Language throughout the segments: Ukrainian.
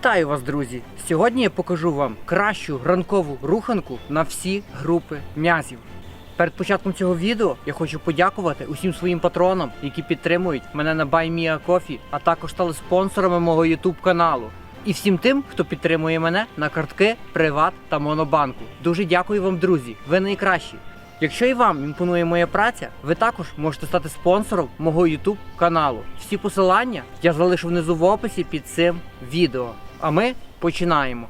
Вітаю вас, друзі! Сьогодні я покажу вам кращу ранкову руханку на всі групи м'язів. Перед початком цього відео я хочу подякувати усім своїм патронам, які підтримують мене на BuyMeACoffee, а також стали спонсорами мого YouTube каналу. І всім тим, хто підтримує мене на картки, Приват та Монобанку. Дуже дякую вам, друзі! Ви найкращі! Якщо і вам імпонує моя праця, ви також можете стати спонсором мого YouTube каналу. Всі посилання я залишу внизу в описі під цим відео. А ми починаємо.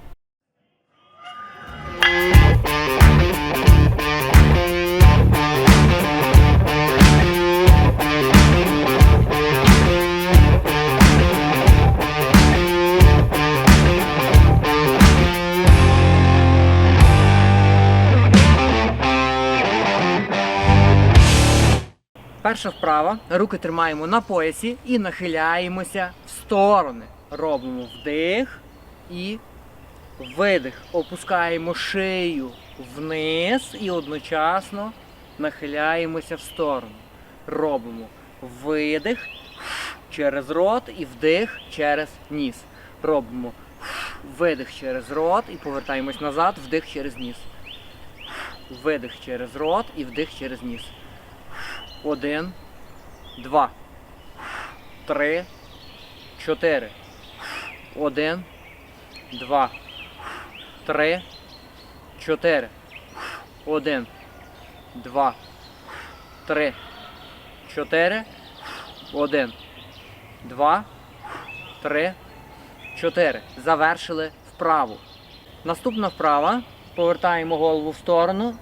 Перша вправа. Руки тримаємо на поясі і нахиляємося в сторони. Робимо вдих і видих. Опускаємо шию вниз і одночасно нахиляємося в сторону. Робимо видих через рот і вдих через ніс. Робимо видих через рот і повертаємось назад, вдих через ніс. Видих через рот і вдих через ніс. Один, два, три, чотири. Один, два, три, чотири. Один, два, три, чотири. Один, два, три, чотири. Завершили вправу. Наступна вправа. Повертаємо голову в сторону,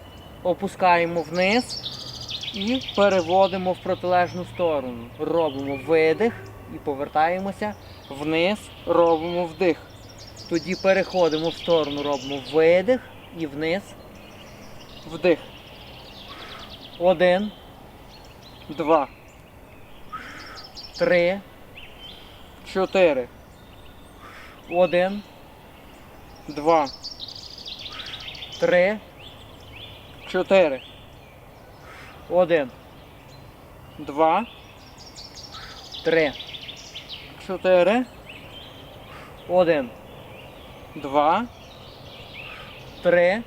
опускаємо вниз. І переводимо в протилежну сторону. Робимо видих і повертаємося вниз, робимо вдих. Тоді переходимо в сторону, робимо видих і вниз, вдих. Один, два, три, чотири. Один, два, три, чотири. Один. Два. Три. Чотири. Один. Два. Три.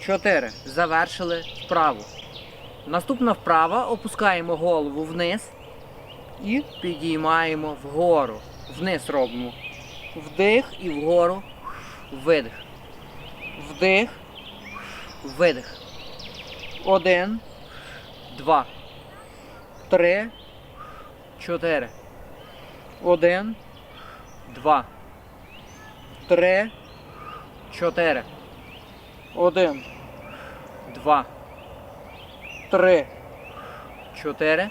Чотири. Завершили вправу. Наступна вправа. Опускаємо голову вниз і підіймаємо вгору. Вниз робимо. Вдих і вгору. Видих. Вдих. Видих. Один два, три, чотири. Один, два, три, чотири. Один, два, три, чотири.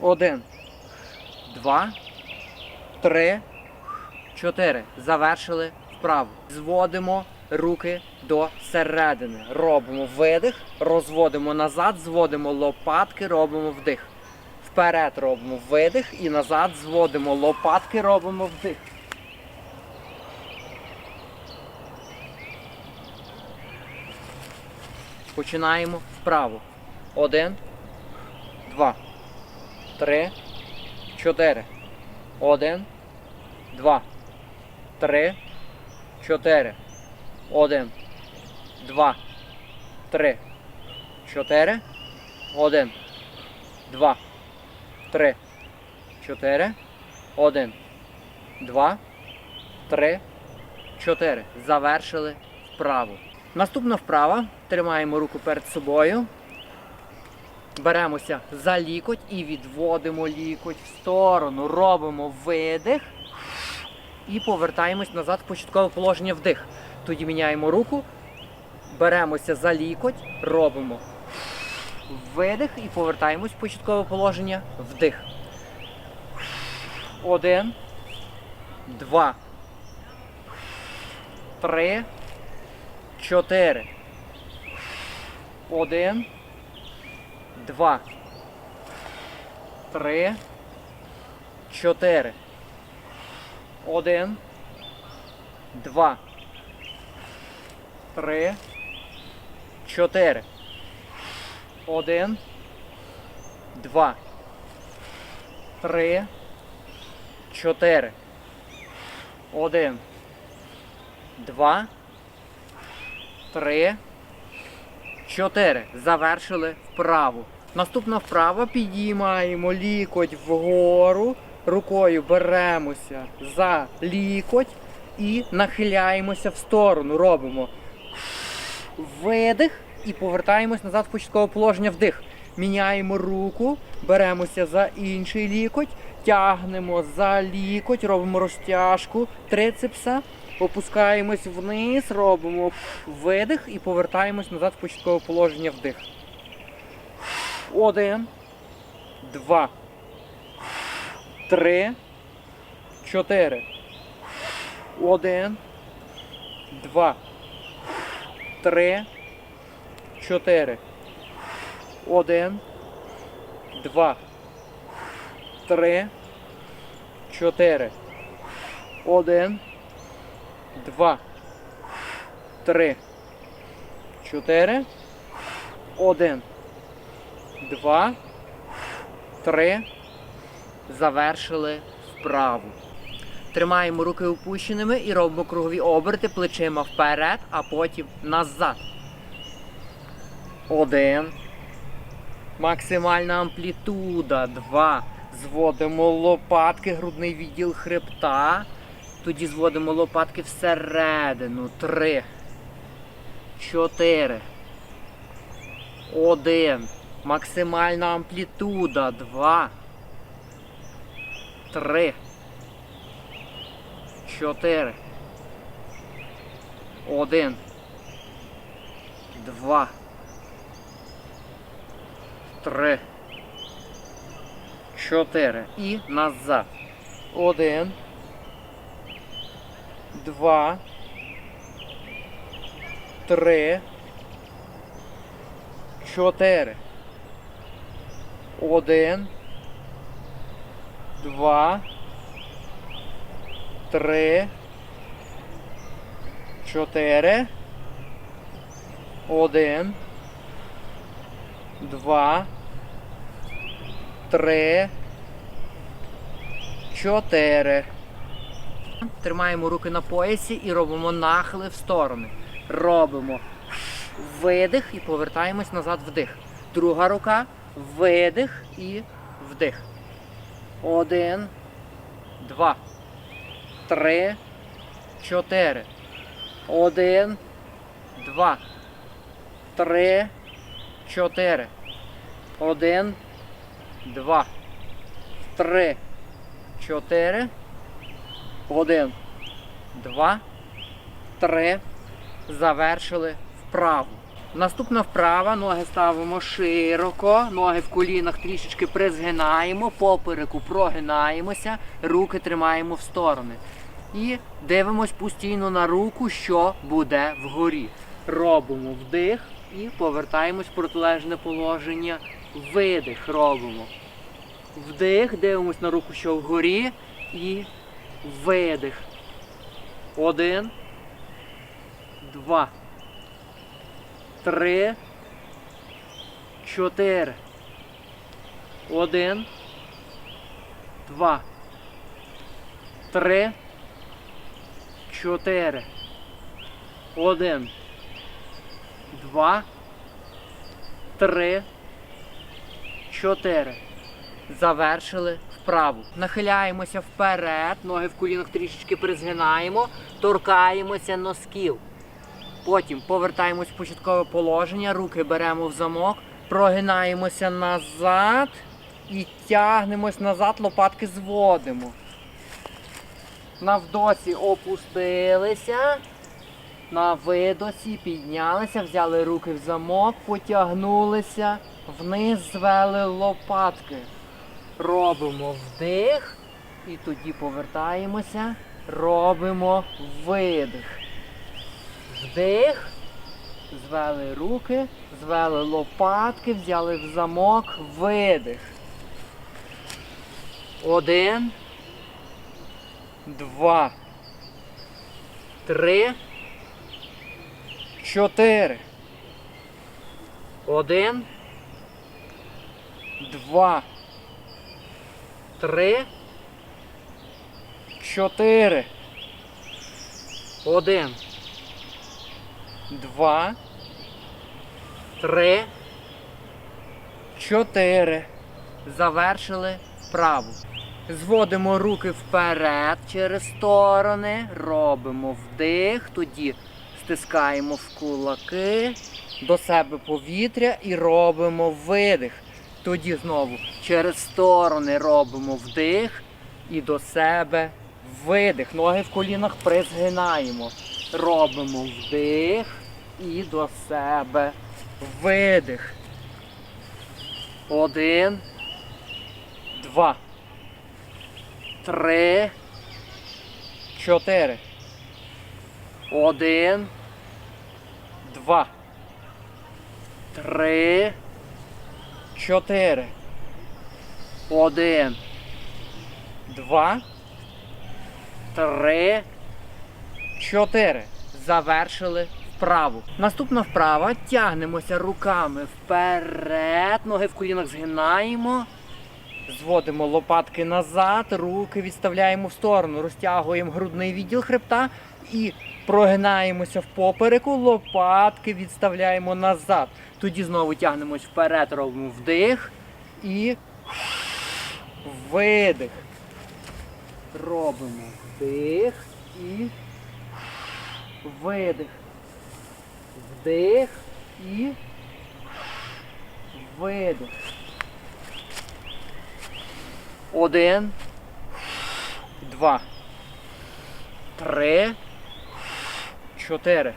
Один, два, три, чотири. Завершили вправу. Зводимо руки до середини. Робимо видих, розводимо назад, зводимо лопатки, робимо вдих. Вперед робимо видих і назад зводимо лопатки, робимо вдих. Починаємо вправо. Один, два, три, чотири. Один, два, три, чотири. Один. Два. Три. Чотири. Один. Два. Три. Чотири. Один. Два. Три. Чотири. Завершили вправу. Наступна вправа. Тримаємо руку перед собою. Беремося за лікоть і відводимо лікоть в сторону. Робимо видих. І повертаємось назад в початкове положення вдих. Тоді міняємо руку, беремося за лікоть, робимо видих і повертаємось в початкове положення. Вдих. Один, два, три, чотири. Один, два, три, чотири. Один, два. Три, чотири. Один, два, три, чотири. Один. Два. Три. Чотири. Завершили вправу. Наступна вправа підіймаємо лікоть вгору. Рукою беремося за лікоть і нахиляємося в сторону. Робимо видих і повертаємось назад в початкове положення вдих. Міняємо руку, беремося за інший лікоть, тягнемо за лікоть, робимо розтяжку трицепса, опускаємось вниз, робимо видих і повертаємось назад в початкове положення вдих. Один, два, три, чотири. Один, два, три, чотири. Один, два, три, чотири. Один, два, три, чотири. Один, два, три. Завершили вправу. Тримаємо руки опущеними і робимо кругові оберти плечима вперед, а потім назад. Один. Максимальна амплітуда. Два. Зводимо лопатки, грудний відділ хребта. Тоді зводимо лопатки всередину. Три. Чотири. Один. Максимальна амплітуда. Два. Три. Чотири. Один. Два. Три. Чотири. І назад. Один. Два. Три. Чотири. Один. Два. Три. Чотири. Один. Два. Три. Чотири. Тримаємо руки на поясі і робимо нахили в сторони. Робимо видих і повертаємось назад вдих. Друга рука. Видих і вдих. Один. Два. Три. Чотири. Один. Два. Три. Чотири. Один. Два. Три. Чотири. Один. Два. Три. Завершили вправу. Наступна вправа. Ноги ставимо широко. Ноги в колінах трішечки призгинаємо. Попереку прогинаємося. Руки тримаємо в сторони. І дивимось постійно на руку, що буде вгорі. Робимо вдих і повертаємось в протилежне положення. Видих робимо. Вдих, дивимось на руку, що вгорі, і видих. Один. Два. Три. Чотири. Один. Два. Три. Чотири. Один. Два. Три. Чотири. Завершили вправу. Нахиляємося вперед, ноги в колінах трішечки призгинаємо, торкаємося носків. Потім повертаємось в початкове положення, руки беремо в замок, прогинаємося назад і тягнемось назад, лопатки зводимо. На вдосі опустилися. На видосі піднялися, взяли руки в замок, потягнулися, вниз звели лопатки. Робимо вдих і тоді повертаємося, робимо видих. Вдих, звели руки, звели лопатки, взяли в замок, видих. Один, два, три, чотири. Один, два, три, чотири. Один. Два. Три. Чотири. Завершили вправу. Зводимо руки вперед через сторони. Робимо вдих. Тоді стискаємо в кулаки до себе повітря і робимо видих. Тоді знову через сторони робимо вдих і до себе видих. Ноги в колінах призгинаємо. Робимо вдих і до себе видих. Один. Два. Три. Чотири. Один. Два. Три. Чотири. Один. Два. Три. Чотири. Завершили вправу. Наступна вправа. Тягнемося руками вперед. Ноги в колінах згинаємо. Зводимо лопатки назад, руки відставляємо в сторону, розтягуємо грудний відділ хребта і прогинаємося в попереку, лопатки відставляємо назад. Тоді знову тягнемось вперед, робимо вдих і видих. Робимо вдих і видих. Вдих і видих. Один, два, три, чотири.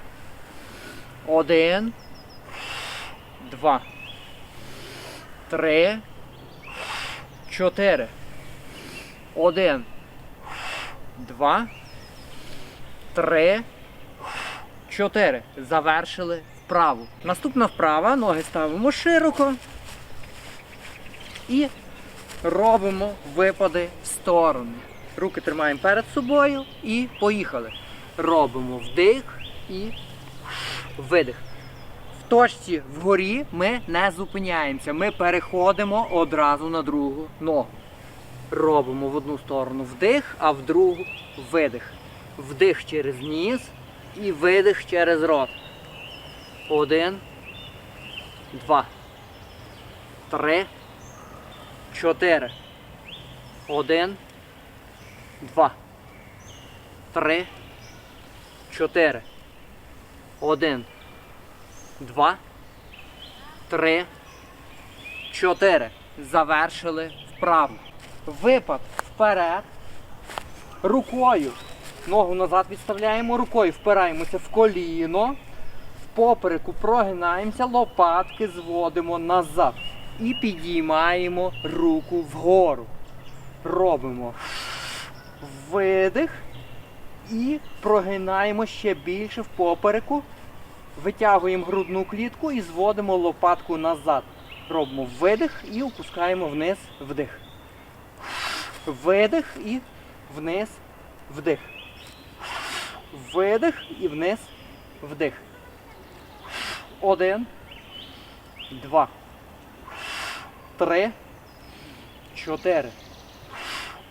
Один, два, три, чотири. Один, два, три, чотири. Завершили вправу. Наступна вправа. Ноги ставимо широко. І робимо випади в сторони. Руки тримаємо перед собою і поїхали. Робимо вдих і видих. В точці вгорі ми не зупиняємося. Ми переходимо одразу на другу ногу. Робимо в одну сторону вдих, а в другу видих. Вдих через ніс і видих через рот. Один, два, три. Чотири. Один. Два. Три. Чотири. Один. Два. Три. Чотири. Завершили вправу. Випад вперед. Рукою. Ногу назад відставляємо, рукою впираємося в коліно. В попереку прогинаємося, лопатки зводимо назад. І підіймаємо руку вгору. Робимо видих і прогинаємо ще більше в попереку. Витягуємо грудну клітку і зводимо лопатку назад. Робимо видих і опускаємо вниз вдих. Видих і вниз вдих. Видих і вниз вдих. Один. Два три, чотири.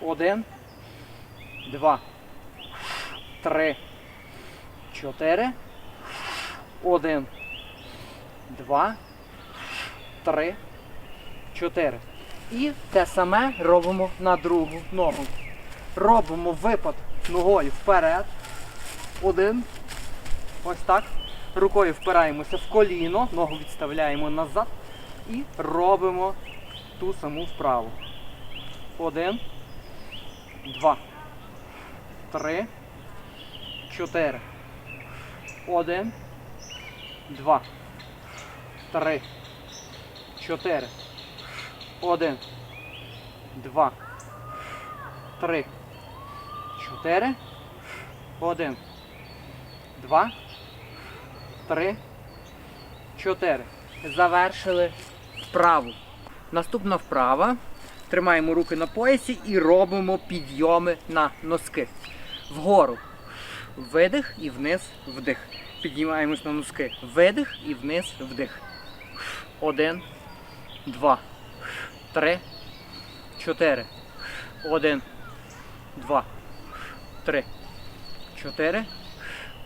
Один, два, три, чотири. Один, два, три, чотири. І те саме робимо на другу ногу. Робимо випад ногою вперед. Один. Ось так. Рукою впираємося в коліно, ногу відставляємо назад і робимо ту саму вправу. Один, два, три, чотири. Один, два, три, чотири. Один, два, три, чотири. Один, два, три, чотири. Завершили вправу. Наступна вправа. Тримаємо руки на поясі і робимо підйоми на носки. Вгору. Видих і вниз вдих. Піднімаємось на носки. Видих і вниз вдих. Один, два, три, чотири. Один, два, три, чотири.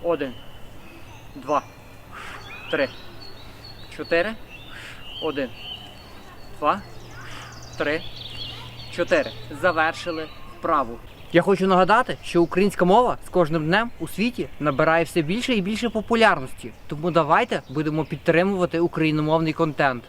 Один. Два. Три. Чотири. Один. Два. Три. Чотири. Завершили вправу. Я хочу нагадати, що українська мова з кожним днем у світі набирає все більше і більше популярності. Тому давайте будемо підтримувати україномовний контент.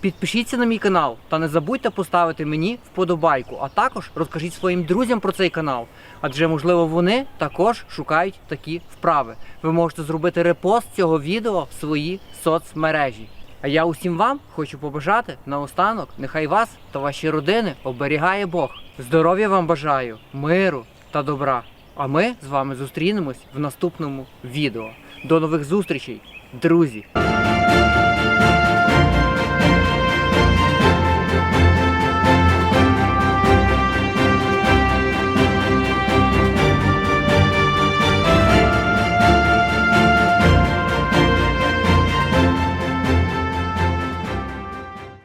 Підпишіться на мій канал та не забудьте поставити мені вподобайку, а також розкажіть своїм друзям про цей канал, адже можливо вони також шукають такі вправи. Ви можете зробити репост цього відео в свої соцмережі. А я усім вам хочу побажати наостанок, нехай вас та ваші родини оберігає Бог. Здоров'я вам бажаю, миру та добра. А ми з вами зустрінемось в наступному відео. До нових зустрічей, друзі!